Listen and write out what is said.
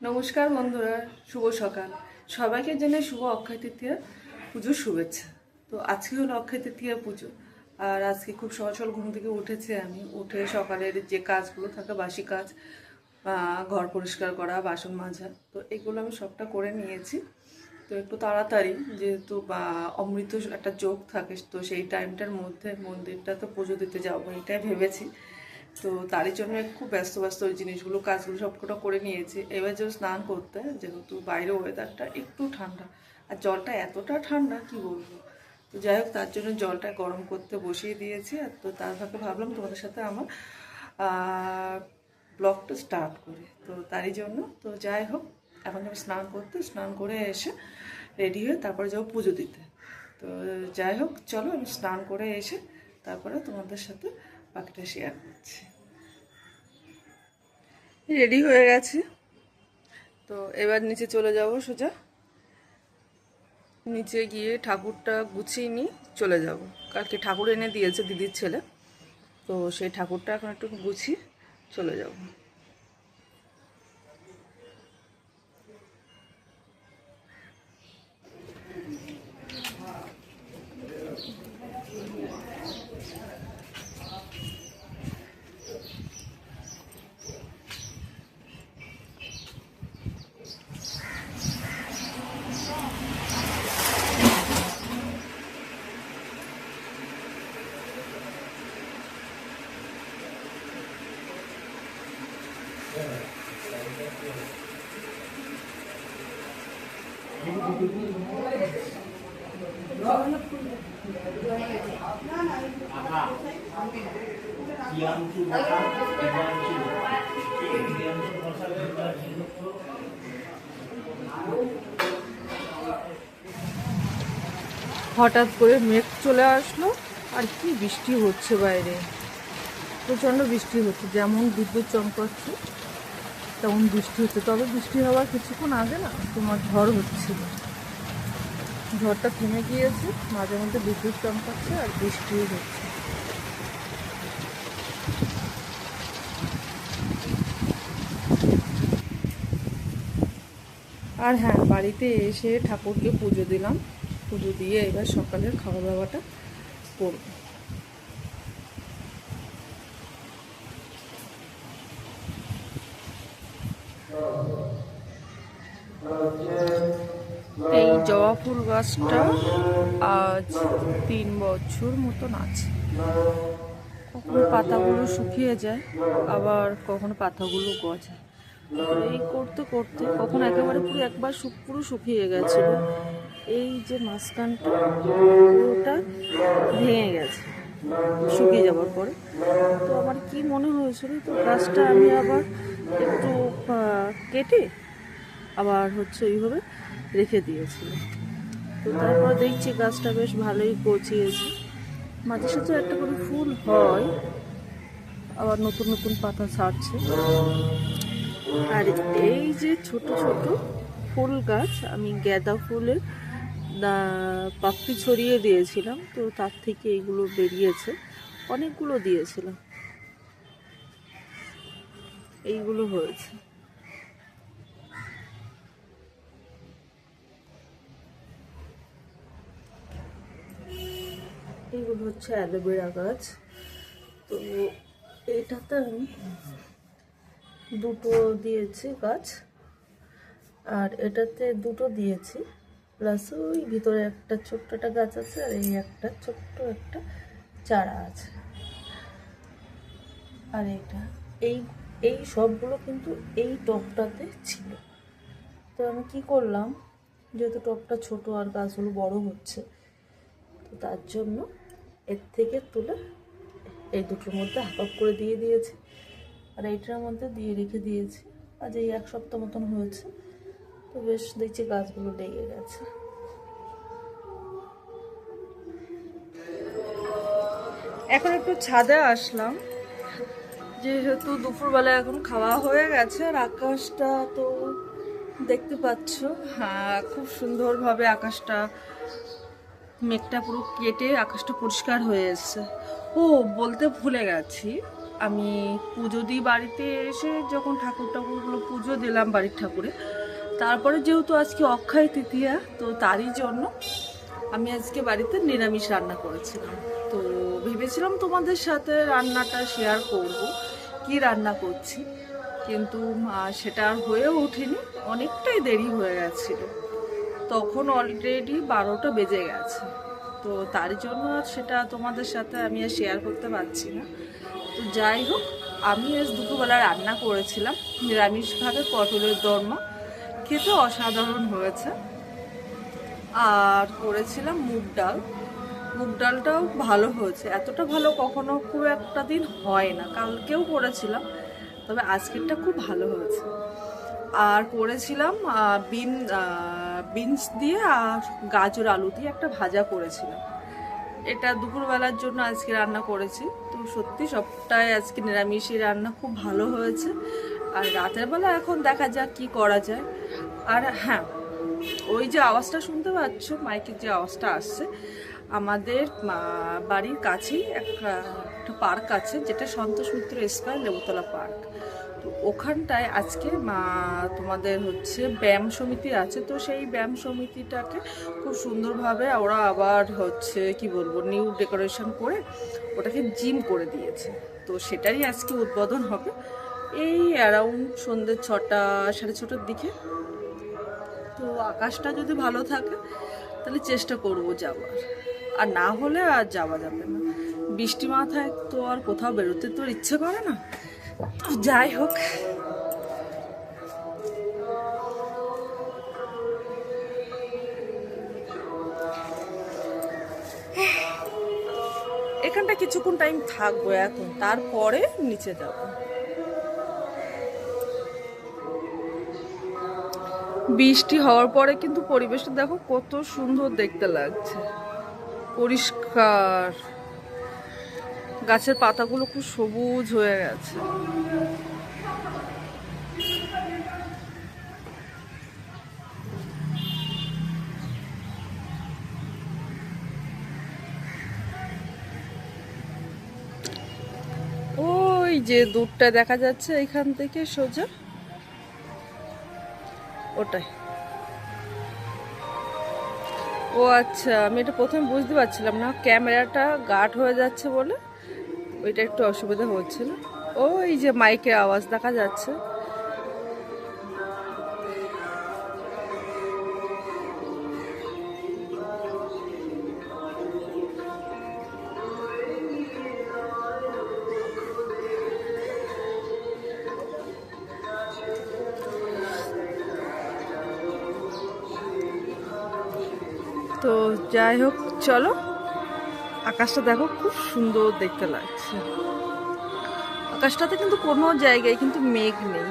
নমস্কার বন্ধুরা, শুভ সকাল। সবাইকে জেনে শুভ অক্ষয় তৃতীয়া পুজোর শুভেচ্ছা। তো আজকে হলো অক্ষয় তৃতীয়া পুজো। আর আজকে খুব সকাল ঘুম থেকে উঠেছি আমি। উঠে সকালের যে কাজগুলো থাকে, বাসি কাজ ঘর পরিষ্কার করা, বাসন মাজা, তো এগুলো আমি সবটা করে নিয়েছি। তো একটু তাড়াতাড়ি, যেহেতু, বা, অমৃত একটা যোগ থাকে, তো সেই টাইমটার মধ্যে মন্দিরটা তো পুজো দিতে যাব, এটাই ভেবেছি। তো তারই জন্য খুব ব্যস্ত ব্যস্ত ওই জিনিসগুলো, কাজগুলো সবকটা করে নিয়েছি। এবার যে স্নান করতে, যেহেতু বাইরে ওয়েদারটা একটু ঠান্ডা। আর জলটা এতটা ঠান্ডা, কি বলব? তো যাই হোক, তার জন্য জলটা গরম করতে বসিয়ে দিয়েছি। আর তো তার ফাঁকে ভাবলাম তোমাদের সাথে আমার ব্লগটা স্টার্ট করি। তো তারই জন্য, তো যাই হোক, এখন আমি স্নান করতে, স্নান করে এসে রেডি হয়ে তারপরে যাব পুজো দিতে। তো যাই হোক, চলো আমি স্নান করে এসে তারপরে তোমাদের সাথে বাকিটা শেয়ার করছি। রেডি হয়ে গেছে। তো এবার নিচে চলে যাব সোজা। নিচে গিয়ে ঠাকুরটা গুছিয়ে নিয়ে চলে যাব। কালকে ঠাকুর এনে দিয়েছে দিদির ছেলে। তো সেই ঠাকুরটা এখন একটু গুছিয়ে চলে যাব। হঠাৎ করে মেঘ চলে আসলো আর কি বৃষ্টি হচ্ছে বাইরে? প্রচণ্ড বৃষ্টি হচ্ছে যেমন বিদ্যুৎ চমকাচ্ছে তেমন বৃষ্টি হচ্ছে। তবে বৃষ্টি হওয়ার কিছুক্ষণ আগে না তোমার ঝড় হচ্ছিল। ঝড়টা থেমে গিয়েছে, মাঝে মধ্যে বিদ্যুৎ চমকাচ্ছে আর বৃষ্টিও হচ্ছে। আর হ্যাঁ বাড়িতে এসে ঠাকুরকে পুজো দিলাম। পুজো দিয়ে এবার সকালের খাওয়া দাওয়াটা করব এই জবা ফুল গাছটা আজ তিন বছর মতন আছে। কখনো পাতাগুলো শুকিয়ে যায়, আবার কখনো পাতাগুলো গজায়। এই করতে করতে কখন একেবারে পুরো একবার পুরো শুকিয়ে গেছিল। এই যে মাঝখানটা, পুরোটা ভেঙে গেছে, শুকিয়ে যাওয়ার পরে। তো আমার কি মনে হয়েছিল, তো গাছটা আমি আবার একটু কেটে আবার হচ্ছে এইভাবে রেখে তো তারপর দেখছি গাছটা বেশ ভালোই গচিয়েছে মাঝে সাথে একটা করে ফুল হয়, আবার নতুন নতুন পাতা ছাড়ছে। আর এই যে ছোট ছোট ফুল গাছ, আমি গাঁদা ফুলের পাপড়ি ছড়িয়ে দিয়েছিলাম, তো তার থেকে এইগুলো বেরিয়েছে। অনেকগুলো দিয়েছিলাম। এইগুলো হয়েছে। এইগুলো হচ্ছে অ্যালোভেরা গাছ। তো এটাতে আমি দুটো দিয়েছি গাছ। আর এটাতে দুটো দিয়েছি। প্লাস ওই ভিতরে একটা ছোট্ট একটা গাছ আছে আর এই একটা ছোট্ট একটা চারা আছে। আর এটা, এই এই সবগুলো কিন্তু এই টবটাতে ছিল। তো আমি কি করলাম, যেহেতু টবটা ছোট আর গাছগুলো বড় হচ্ছে, তো তার জন্য এর থেকে তুলে এই দুটোর মধ্যে হাফ হাফ করে দিয়ে দিয়েছি। আর এইটার মধ্যে দিয়ে রেখে দিয়েছি। আজ এই এক সপ্তাহ মতন হয়েছে। তো বেশ, দেখছি গাছগুলো লেগে গেছে। এখন একটু ছাদে আসলাম। যেহেতু দুপুরবেলা এখন খাওয়া হয়ে গেছে, আর আকাশটা তো দেখতে পাচ্ছ। হ্যাঁ খুব সুন্দরভাবে আকাশটা মেঘটা পুরো কেটে আকাশটা পরিষ্কার হয়ে এসছে। ও, বলতে ভুলে গেছি। আমি পুজো দিই বাড়িতে এসে যখন ঠাকুর ঠাকুরগুলো পুজো দিলাম বাড়ির ঠাকুরে। তারপরে যেহেতু আজকে অক্ষয় তৃতীয়া, তো তারই জন্য আমি আজকে বাড়িতে নিরামিষ রান্না করেছিলাম। তো ভেবেছিলাম তোমাদের সাথে রান্নাটা শেয়ার করব, কি রান্না করছি। কিন্তু সেটা আর হয়ে ওঠেনি। অনেকটাই দেরি হয়ে গেছিল। তখন অলরেডি বারোটা বেজে গেছে। তো তার জন্য আর সেটা তোমাদের সাথে আমি আর শেয়ার করতে পারছি না। তো যাই হোক, আমি আজ দুপুরবেলা রান্না করেছিলাম নিরামিষভাবে পটলের দরমা। খেতে অসাধারণ হয়েছে। আর করেছিলাম মুগ ডাল। মুগ ডালটাও ভালো হয়েছে। এতটা ভালো কখনো খুব একটা দিন হয় না। কালকেও করেছিলাম, তবে আজকেরটা খুব ভালো হয়েছে। আর করেছিলাম বিন বিনস দিয়ে আর গাজর আলু দিয়ে একটা ভাজা করেছিলাম। এটা দুপুরবেলার জন্য আজকে রান্না করেছি। তো সত্যি সবটাই আজকে নিরামিষই রান্না খুব ভালো হয়েছে। আর রাতের বেলা এখন দেখা যাক কি করা যায়। আর হ্যাঁ ওই যে আওয়াজটা শুনতে পাচ্ছ, মাইকের যে আওয়াজটা আসছে আমাদের বাড়ির কাছেই একটা একটা পার্ক আছে, যেটা সন্তোষ মিত্র স্কোয়ার লেবুতলা পার্ক। তো ওখানটায় আজকে মা তোমাদের হচ্ছে ব্যায়াম সমিতি আছে। তো সেই ব্যায়াম সমিতিটাকে খুব সুন্দরভাবে ওরা আবার হচ্ছে, কি বলব নিউ ডেকোরেশন করে ওটাকে জিম করে দিয়েছে। তো সেটারই আজকে উদ্বোধন হবে। এই অ্যারাউন্ড সন্ধ্যে ছটা, সাড়ে ছটার দিকে। তো আকাশটা যদি ভালো থাকে, তাহলে চেষ্টা করব যাওয়ার। আর না হলে আর যাওয়া যাবে না। বৃষ্টি মাথায় তো আর কোথাও বেরোতে তো ইচ্ছে করে না। যাই হোক। এখানটা কিছুক্ষণ টাইম থাকব এখন, তারপরে নিচে যাব। বৃষ্টি হওয়ার পরে কিন্তু পরিবেশটা দেখো কত সুন্দর দেখতে লাগছে। পরিষ্কার। গাছের পাতাগুলো খুব সবুজ হয়ে গেছে। ওই যে দূরটা দেখা যাচ্ছে এখান থেকে সোজা। ওটাই। ও আচ্ছা আমি এটা প্রথমে বুঝতে পারছিলাম না, ক্যামেরাটা গার্ড হয়ে যাচ্ছে বলে, ওইটা একটু অসুবিধা হচ্ছিল ওই যে মাইকের আওয়াজ, দেখা যাচ্ছে। তো যাই হোক, চলো। আকাশটা দেখো, খুব সুন্দর দেখতে লাগছে। আকাশটাতে কিন্তু কোনো জায়গায় কিন্তু মেঘ নেই।